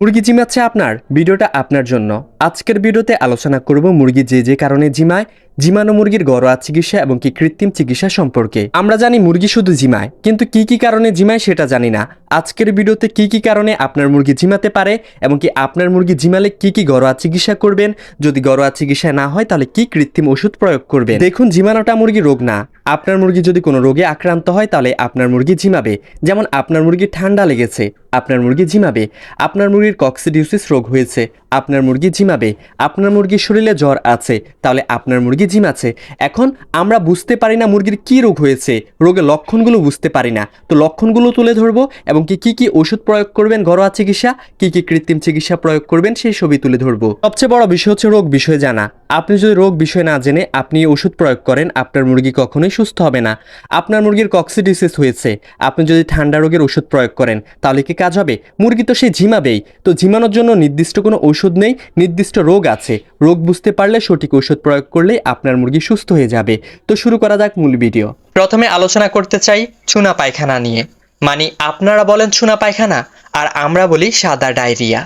মুরগি জিমাচ্ছে আপনার? ভিডিওটা আপনার জন্য। আজকের ভিডিওতে আলোচনা করব মুরগি যে যে কারণে জিমায় জিমানো মুরগির ঘরোয়া চিকিৎসা এবং কি কৃত্রিম চিকিৎসা সম্পর্কে। আমরা জানি মুরগি শুধু জিমায়, কিন্তু কি কি কারণে জিমায় সেটা জানি না। আজকের ভিডিওতে কি কি কারণে আপনার মুরগি জিমাতে পারে এবং কি আপনার মুরগি জিমালে কি কি ঘরোয়া চিকিৎসা করবেন? যদি ঘরোয়া চিকিৎসা না হয়, তাহলে কি কৃত্রিম ওষুধ প্রয়োগ করবেন? দেখুন, জিমানোটা মুরগি রোগ না। আপনার মুরগি যদি কোনো রোগে আক্রান্ত হয়, তাহলে আপনার মুরগি জিমাবে। যেমন আপনার মুরগি ঠান্ডা লেগেছে, আপনার মুরগি জিমাবে। আপনার মুরগির কক্সিডিউসিস রোগ হয়েছে, আপনার মুরগি জিমাবে। আপনার মুরগির শরীরে জ্বর আছে, তাহলে আপনার মুরগি জিমাচ্ছে এখন আমরা বুঝতে পারি না মুরগির কি রোগ হয়েছে। রোগের লক্ষণগুলো বুঝতে পারি না। তো লক্ষণগুলো তুলে ধরবো এবং কি কি কি ওষুধ প্রয়োগ করবেন ঘরোয়া চিকিৎসা, কি কি কৃত্রিম চিকিৎসা প্রয়োগ করবেন সেই ছবি তুলে ধরবো। সবচেয়ে বড় বিষয় হচ্ছে রোগ বিষয়ে জানা। আপনি যদি রোগ বিষয় না জেনে আপনি ওষুধ প্রয়োগ করেন, আপনার মুরগি কখনোই সুস্থ হবে না। আপনার মুরগির কক্সিডিসিস হয়েছে। আপনি যদি ঠান্ডা রোগের ওষুধ প্রয়োগ করেন, তাহলে কি কাজ হবে? মুরগি তো সে ঝিমাবেই। তো ঝিমানোর জন্য নির্দিষ্ট কোনো ওষুধ নেই, নির্দিষ্ট রোগ আছে। রোগ বুঝতে পারলে সঠিক ওষুধ প্রয়োগ করলে আপনার মুরগি সুস্থ হয়ে যাবে। তো শুরু করা যাক মূল ভিডিও। প্রথমে আলোচনা করতে চাই চুনা পায়খানা নিয়ে। মানে আপনারা বলেন চুনা পায়খানা, আর আমরা বলি সাদা ডায়রিয়া।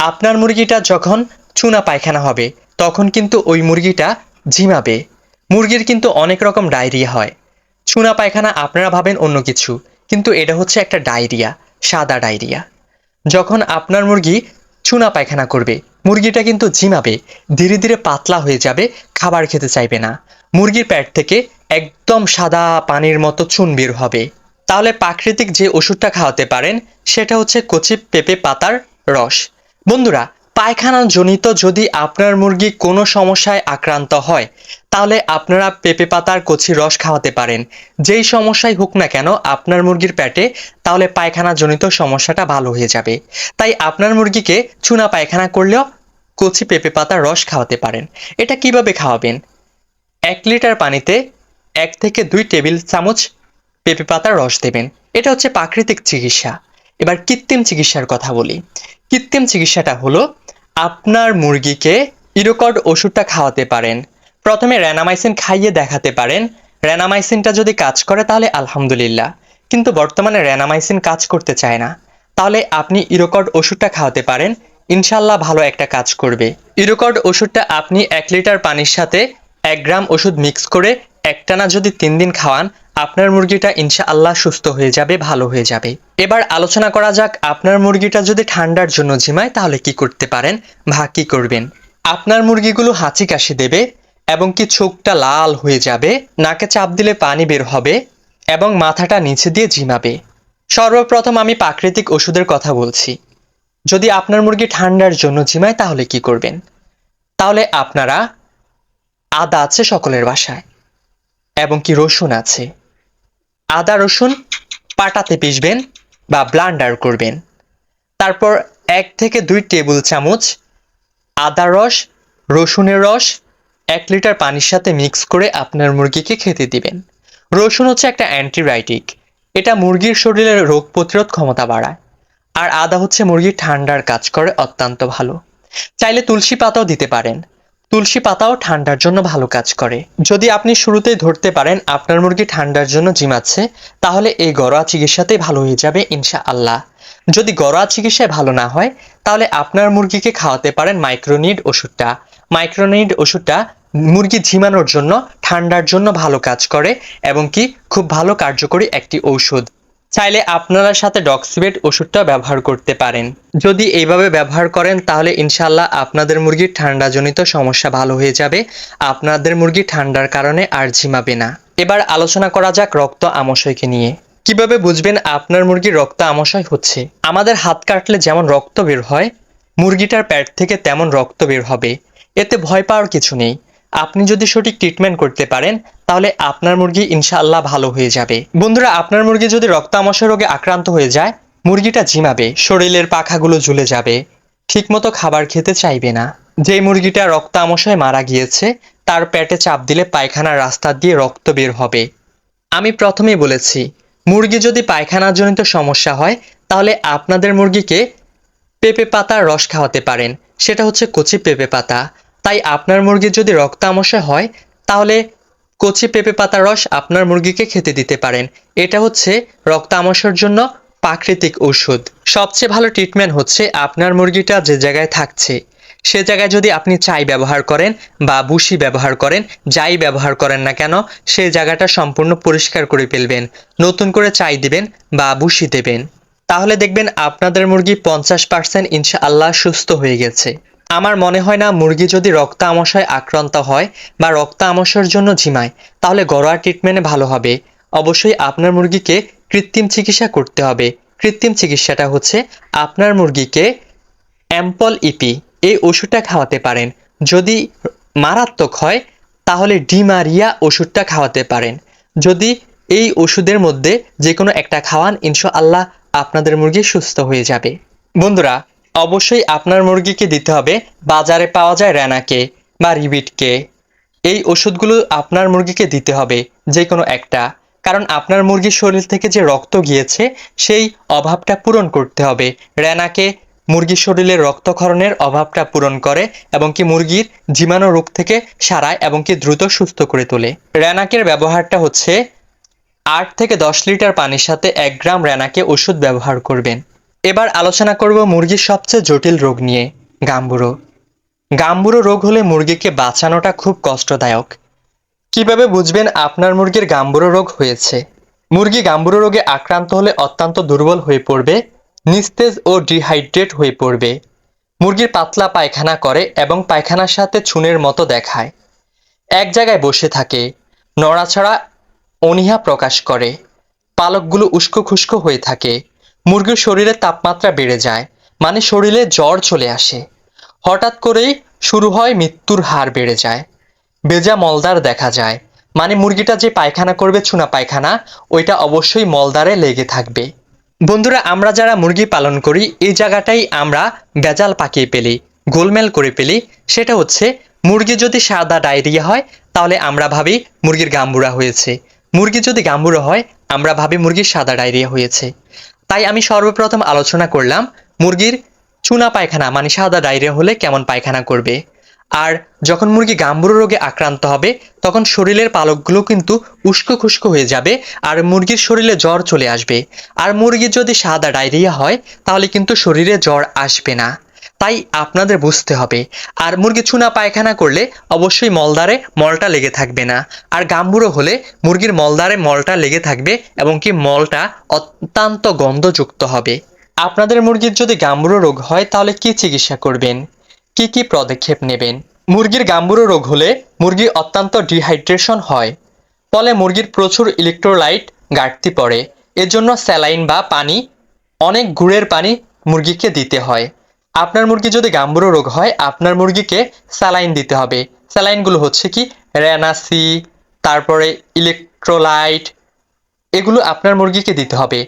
আপনার মুরগিটা যখন চুনা পায়খানা হবে তখন কিন্তু ওই মুরগিটা ঝিমাবে। মুরগির কিন্তু অনেক রকম ডায়রিয়া হয়। চুনা পায়খানা আপনারা ভাবেন অন্য কিছু, কিন্তু এটা হচ্ছে একটা ডায়রিয়া, সাদা ডায়রিয়া। যখন আপনার মুরগি চুনা পায়খানা করবে, মুরগিটা কিন্তু ঝিমাবে, ধীরে ধীরে পাতলা হয়ে যাবে, খাবার খেতে চাইবে না। মুরগির প্যাট থেকে একদম সাদা পানির মতো চুন বের হবে। তাহলে প্রাকৃতিক যে ওষুধটা খাওয়াতে পারেন, সেটা হচ্ছে কচি পেঁপে পাতার রস। বন্ধুরা পায়খানা জনিত যদি আপনার মুরগি কোনো সমস্যায় আক্রান্ত হয়, তাহলে আপনারা পেঁপে পাতার কচি রস খাওয়াতে পারেন। যেই সমস্যাই হোক না কেন আপনার মুরগির পেটে, তাহলে পায়খানা জনিত সমস্যাটা ভালো হয়ে যাবে। তাই আপনার মুরগিকে চুনা পায়খানা করলেও কচি পেঁপে পাতার রস খাওয়াতে পারেন। এটা কীভাবে খাওয়াবেন? এক লিটার পানিতে এক থেকে দুই টেবিল চামচ পেঁপে পাতার রস দেবেন। এটা হচ্ছে প্রাকৃতিক চিকিৎসা। এবার কৃত্রিম চিকিৎসার কথা বলি। কৃত্রিম চিকিৎসাটা হলো আপনার মুরগিকে ইরোকড ওষুধটা খাওয়াতে পারেন। প্রথমে র্যানামাইসিন খাইয়ে দেখাতে পারেন। র্যানামাইসিনটা যদি কাজ করে তাহলে আলহামদুলিল্লাহ। কিন্তু বর্তমানে র্যানামাইসিন কাজ করতে চায় না। তাহলে আপনি ইরোকড ওষুধটা খাওয়াতে পারেন। ইনশাল্লাহ ভালো একটা কাজ করবে। ইরোকড ওষুধটা আপনি এক লিটার পানির সাথে এক গ্রাম ওষুধ মিক্স করে একটানা যদি তিন দিন খাওয়ান, আপনার মুরগিটা ইনশাআল্লাহ সুস্থ হয়ে যাবে, ভালো হয়ে যাবে। এবার আলোচনা করা যাক, আপনার মুরগিটা যদি ঠান্ডার জন্য ঝিমায়, তাহলে কি করতে পারেন? বা কি করবেন? আপনার মুরগিগুলো হাঁচি কাশি দেবে এবং কি চোখটা লাল হয়ে যাবে, নাকে চাপ দিলে পানি বের হবে এবং মাথাটা নিচে দিয়ে ঝিমাবে। সর্বপ্রথম আমি প্রাকৃতিক ওষুধের কথা বলছি। যদি আপনার মুরগি ঠান্ডার জন্য ঝিমায়, তাহলে কি করবেন? তাহলে আপনারা আদা আছে সকলের বাসায়। এবং কি রসুন আছে। আদা রসুন পাটাতে পিষবেন বা ব্লান্ডার করবেন। তারপর এক থেকে দুই টেবিল চামচ আদা রস, রসুনের রস, এক লিটার পানির সাথে মিক্স করে আপনার মুরগিকে খেতে দিবেন। রসুন হচ্ছে একটা অ্যান্টিবায়োটিক। এটা মুরগির শরীরের রোগ প্রতিরোধ ক্ষমতা বাড়ায়। আর আদা হচ্ছে মুরগির ঠান্ডার কাজ করে অত্যন্ত ভালো। চাইলে তুলসী পাতাও দিতে পারেন। তুলসী পাতাও ঠান্ডার জন্য ভালো কাজ করে। যদি আপনি শুরুতেই ধরতে পারেন আপনার মুরগি ঠান্ডার জন্য জিমাচ্ছে তাহলে এই ঘরোয়া চিকিৎসাতেই ভালো হয়ে যাবে ইনশা আল্লাহ যদি ঘরোয়া চিকিৎসায় ভালো না হয়, তাহলে আপনার মুরগিকে খাওয়াতে পারেন মাইক্রোনিড ওষুধটা। মাইক্রোনিড ওষুধটা মুরগি ঝিমানোর জন্য, ঠান্ডার জন্য ভালো কাজ করে এবং কি, খুব ভালো কার্যকরী একটি ঔষধ। চাইলে আপনারা সাথে ডক্সিবেট ওষুধটা ব্যবহার করতে পারেন। যদি এইভাবে ব্যবহার করেন, তাহলে ইনশাল্লাহ আপনাদের মুরগির ঠান্ডাজনিত সমস্যা ভালো হয়ে যাবে। আপনাদের মুরগি ঠান্ডার কারণে আর ঝিমাবে না। এবার আলোচনা করা যাক রক্ত আমশয়কে নিয়ে। কীভাবে বুঝবেন আপনার মুরগির রক্ত আমশয় হচ্ছে? আমাদের হাত কাটলে যেমন রক্ত বের হয়, মুরগিটার প্যাট থেকে তেমন রক্ত বের হবে। এতে ভয় পাওয়ার কিছু নেই। আপনি যদি সঠিক ট্রিটমেন্ট করতে পারেন তাহলে আপনার মুরগি ইনশাআল্লাহ ভালো হয়ে যাবে। বন্ধুরা, আপনার মুরগি যদি রক্তামশা রোগে আক্রান্ত হয়ে যায়, মুরগিটা ঝিমাবে, শরীরের পাখাগুলো ঝুলে যাবে, ঠিকমতো খাবার খেতে চাইবে না। যে মুরগিটা রক্তামশায় মারা গিয়েছে, তার পেটে চাপ দিলে পায়খানার রাস্তা দিয়ে রক্ত বের হবে। আমি প্রথমেই বলেছি, মুরগি যদি পায়খানাজনিত সমস্যা হয়, তাহলে আপনাদের মুরগিকে পেঁপে পাতার রস খাওয়াতে পারেন। সেটা হচ্ছে কচি পেঁপে পাতা। তাই আপনার মুরগির যদি রক্তামশা হয়, তাহলে কচি পেঁপে পাতার রস আপনার মুরগিকে খেতে দিতে পারেন। এটা হচ্ছে রক্তামশার জন্য প্রাকৃতিক ওষুধ সবচেয়ে ভালো ট্রিটমেন্ট হচ্ছে আপনার মুরগিটা যে জায়গায় থাকছে। সে জায়গায় যদি আপনি চাই ব্যবহার করেন বা বুসি ব্যবহার করেন, যাই ব্যবহার করেন না কেন সেই জায়গাটা সম্পূর্ণ পরিষ্কার করে ফেলবেন। নতুন করে চাই দিবেন বা বুসি দেবেন। তাহলে দেখবেন আপনাদের মুরগি পঞ্চাশ পার্সেন্ট ইনশাআল্লাহ সুস্থ হয়ে গেছে। আমার মনে হয় না মুরগি যদি রক্ত আমশায় আক্রান্ত হয় বা রক্ত আমশার জন্য ঝিমায়, তাহলে ঘরোয়া ট্রিটমেন্টে ভালো হবে। অবশ্যই আপনার মুরগিকে কৃত্রিম চিকিৎসা করতে হবে। কৃত্রিম চিকিৎসাটা হচ্ছে আপনার মুরগিকে অ্যাম্পল ইপি, এই ওষুধটা খাওয়াতে পারেন। যদি মারাত্মক হয়, তাহলে ডিমারিয়া ওষুধটা খাওয়াতে পারেন। যদি এই ওষুধের মধ্যে যে কোনো একটা খাওয়ান, ইনশাআল্লাহ আপনাদের মুরগি সুস্থ হয়ে যাবে। বন্ধুরা অবশ্যই আপনার মুরগিকে দিতে হবে বাজারে পাওয়া যায় র্যানাকে বা রিবিটকে। এই ওষুধগুলো আপনার মুরগিকে দিতে হবে যে কোনো একটা। কারণ আপনার মুরগির শরীর থেকে যে রক্ত গিয়েছে, সেই অভাবটা পূরণ করতে হবে। র্যানাকে মুরগির শরীরে রক্তক্ষরণের অভাবটা পূরণ করে এবং কি মুরগির জীবাণু রোগ থেকে সারায় এবং কি দ্রুত সুস্থ করে তোলে। র্যানাকের ব্যবহারটা হচ্ছে আট থেকে দশ লিটার পানির সাথে এক গ্রাম র্যানাকে ওষুধ ব্যবহার করবেন। এবার আলোচনা করব মুরগির সবচেয়ে জটিল রোগ নিয়ে, গাম্বুরো। গাম্বুরো রোগ হলে মুরগিকে বাঁচানোটা খুব কষ্টদায়ক। কীভাবে বুঝবেন আপনার মুরগির গাম্বুরো রোগ হয়েছে? মুরগি গাম্বুরো রোগে আক্রান্ত হলে অত্যন্ত দুর্বল হয়ে পড়বে, নিস্তেজ ও ডিহাইড্রেট হয়ে পড়বে। মুরগির পাতলা পায়খানা করে এবং পায়খানার সাথে চুনের মতো দেখায়। এক জায়গায় বসে থাকে নড়াছড়া অনীহা প্রকাশ করে, পালকগুলো উস্কো খুস্কো হয়ে থাকে মুরগির শরীরে তাপমাত্রা বেড়ে যায় মানে শরীরে জ্বর চলে আসে। হঠাৎ করেই শুরু হয় মৃত্যুর হার বেড়ে যায়। বেজা মলদার দেখা যায় মানে মুরগিটা যে পায়খানা করবে চুনা পায়খানা, ওইটা অবশ্যই মলদারে লেগে থাকবে। বন্ধুরা, আমরা যারা মুরগি পালন করি, এই জায়গাটাই আমরা বেজাল পাকিয়ে পেলি গোলমেল করে পেলি সেটা হচ্ছে, মুরগি যদি সাদা ডায়রিয়া হয়, তাহলে আমরা ভাবি মুরগির গাম্বুরা হয়েছে। মুরগি যদি গাম্বুরা হয়, আমরা ভাবি মুরগির সাদা ডায়রিয়া হয়েছে। তাই আমি সর্বপ্রথম আলোচনা করলাম মুরগির চুনা পায়খানা মানে সাদা ডায়রিয়া হলে কেমন পায়খানা করবে। আর যখন মুরগি গাম্বুর রোগে আক্রান্ত হবে, তখন শরীরের পালকগুলো কিন্তু উস্কো খুস্কো হয়ে যাবে আর মুরগির শরীরে জ্বর চলে আসবে। আর মুরগির যদি সাদা ডায়রিয়া হয়, তাহলে কিন্তু শরীরে জ্বর আসবে না। তাই আপনাদের বুঝতে হবে। আর মুরগি চুনা পায়খানা করলে অবশ্যই মলদারে মলটা লেগে থাকবে না। আর গাম্বুরো হলে মুরগির মলদারে মলটা লেগে থাকবে এবং কি মলটা অত্যন্ত গন্ধযুক্ত হবে। আপনাদের মুরগির যদি গাম্বুরো রোগ হয় তাহলে কি চিকিৎসা করবেন? কি কি পদক্ষেপ নেবেন? মুরগির গাম্বুরো রোগ হলে মুরগি অত্যন্ত ডিহাইড্রেশন হয়। ফলে মুরগির প্রচুর ইলেকট্রোলাইট ঘাটতি পড়ে। এজন্য স্যালাইন বা পানি, অনেক গুড়ের পানি মুরগিকে দিতে হয়। আপনার মুরগি যদি গাম্বুরো রোগ হয়, আপনার মুরগিকে স্যালাইন দিতে হবে। স্যালাইনগুলো হচ্ছে কি? র্যানাসি তারপরে ইলেকট্রোলাইট, এগুলো আপনার মুরগিকে দিতে হবে।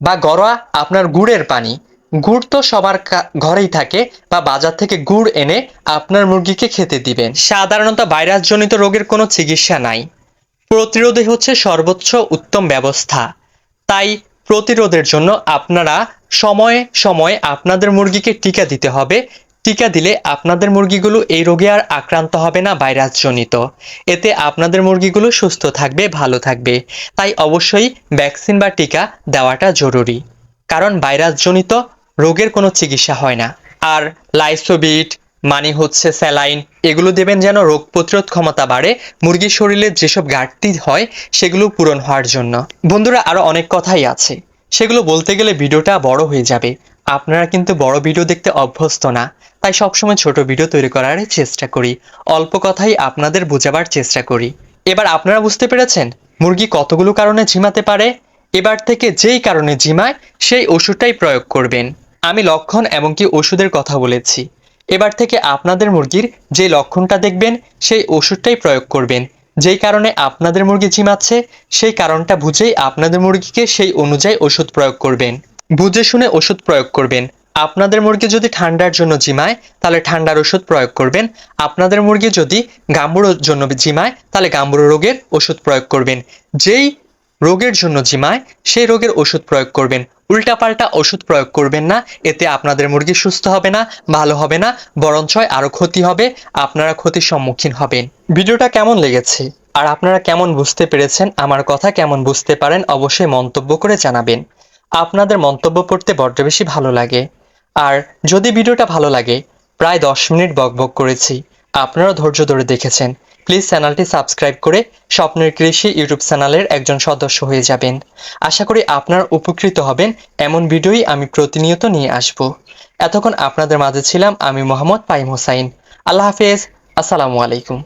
বা গড়া আপনার গুড়ের পানি। গুড় তো সবার ঘরেই থাকে, বা বাজার থেকে গুড় এনে আপনার মুরগিকে খেতে দিবেন। সাধারণত ভাইরাসজনিত রোগের কোনো চিকিৎসা নাই। প্রতিরোধে হচ্ছে সর্বোচ্চ উত্তম ব্যবস্থা। তাই প্রতিরোধের জন্য আপনারা সময়ে সময়ে আপনাদের মুরগিকে টিকা দিতে হবে। টিকা দিলে আপনাদের মুরগিগুলো এই রোগে আর আক্রান্ত হবে না ভাইরাসজনিত। এতে আপনাদের মুরগিগুলো সুস্থ থাকবে, ভালো থাকবে। তাই অবশ্যই ভ্যাকসিন বা টিকা দেওয়াটা জরুরি। কারণ ভাইরাসজনিত রোগের কোনো চিকিৎসা হয় না। আর লাইসোবিট মানে হচ্ছে স্যালাইন, এগুলো দেবেন যেন রোগ প্রতিরোধ ক্ষমতা বাড়ে। মুরগির শরীরে যেসব ঘাটতি হয়, সেগুলো পূরণ হওয়ার জন্য। বন্ধুরা আরও অনেক কথাই আছে। সেগুলো বলতে গেলে ভিডিওটা বড় হয়ে যাবে। আপনারা কিন্তু বড় ভিডিও দেখতে অভ্যস্ত না, তাই সবসময় ছোট ভিডিও তৈরি করার চেষ্টা করি। অল্প কথাই আপনাদের বোঝাবার চেষ্টা করি। এবার আপনারা বুঝতে পেরেছেন, মুরগি কতগুলো কারণে ঝিমাতে পারে? এবার থেকে যেই কারণে ঝিমায়, সেই ওষুধটাই প্রয়োগ করবেন। আমি লক্ষণ এবং কি ওষুধের কথা বলেছি। এবার থেকে আপনাদের মুরগির যে লক্ষণটা দেখবেন, সেই ওষুধটাই প্রয়োগ করবেন। যেই কারণে আপনাদের মুরগি ঝিমাচ্ছে সেই কারণটা বুঝেই আপনাদের মুরগিকে সেই অনুযায়ী ওষুধ প্রয়োগ করবেন। বুঝে শুনে ওষুধ প্রয়োগ করবেন। আপনাদের মুরগি যদি ঠান্ডার জন্য জিমায় তাহলে ঠান্ডার ওষুধ প্রয়োগ করবেন। আপনাদের মুরগি যদি গাম্বুরোর জন্য জিমায় তাহলে গাম্বুরো রোগের ওষুধ প্রয়োগ করবেন। যেই রোগের জন্য জিমায় সেই রোগের ওষুধ প্রয়োগ করবেন। উল্টাপাল্টা ওষুধ প্রয়োগ করবেন না, এতে আপনাদের মুরগি সুস্থ হবে না, ভালো হবে না বরঞ্চয় আরও ক্ষতি হবে, আপনারা ক্ষতির সম্মুখীন হবেন। ভিডিওটা কেমন লেগেছে? আর আপনারা কেমন বুঝতে পেরেছেন, আমার কথা কেমন বুঝতে পারেন, অবশ্যই মন্তব্য করে জানাবেন। আপনাদের মন্তব্য পড়তে বড্ড বেশি ভালো লাগে। আর যদি ভিডিওটা ভালো লাগে, প্রায় দশ মিনিট বকবক করেছি। আপনারা ধৈর্য ধরে দেখেছেন। প্লিজ চ্যানেলটি সাবস্ক্রাইব করে স্বপ্নের কৃষি ইউটিউব চ্যানেলের একজন সদস্য হয়ে যাবেন। আশা করি আপনার উপকৃত হবেন। এমন ভিডিওই আমি প্রতিনিয়ত নিয়ে আসব। এতক্ষণ আপনাদের মাঝে ছিলাম আমি মোহাম্মদ পাইম হোসাইন। আল্লাহ হাফেজ। আসসালামু আলাইকুম।